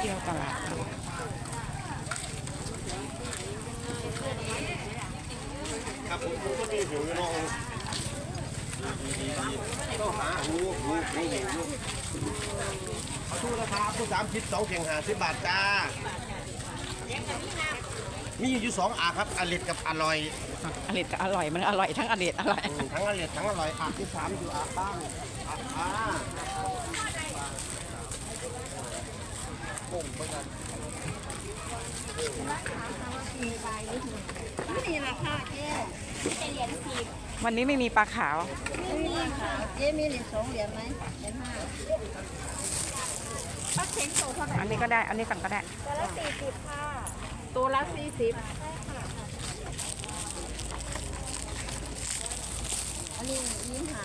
เที่ยวตลาดครับผมก็มีหิวอยู่น้องต้องหาหูหูหูหูเขาทูราคาผู้สามสิบสองเข่งหาสิบบาทจ้า มีอยู่สองอาครับอร่อยกับอร่อยอร่อยก็อร่อยมันอร่อยทั้งอร่อยอร่อยทั้งอร่อยทั้งอร่อยอาที่สามอยู่อาบ้างอาอาโป่ งเหมือนกันนี่ราคาเจ๊วันนี้ไม่มีปลาขาว ไม่มีค่ะเจ๊มีเหรียญสองเหรียญไหมเหรียญห้าป้าเช็งโตเท่าไหร่อันนี้ก็ได้ อันนี้สั่งก็ได้ ตัวละสี่สิบค่ะ ตัวละสี่สิบอันนี้ยี่ห้า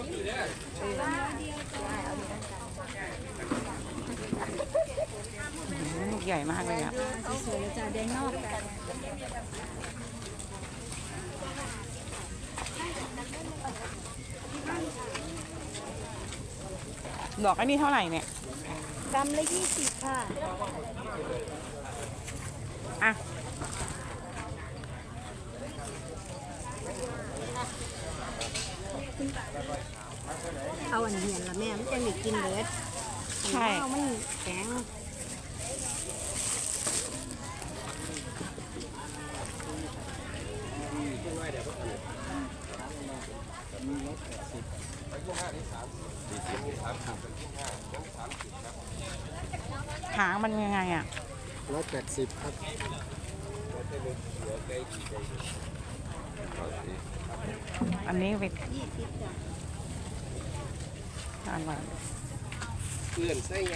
ลูกใหญ่มากเลยอะสวยๆจ้าแดงนอกดอกอันนี้เท่าไหร่เนี่ยกำละยี่สิบค่ะ อะ เอาอันเหียนละแม่มันจะมีกินเบิดใช่ เอามันแข็งหางมันยังไงอะ ร้อยแปดสิบครับ อันนี้ไปยี่สิบจ้ะอร่อย เพื่อนใส่ไง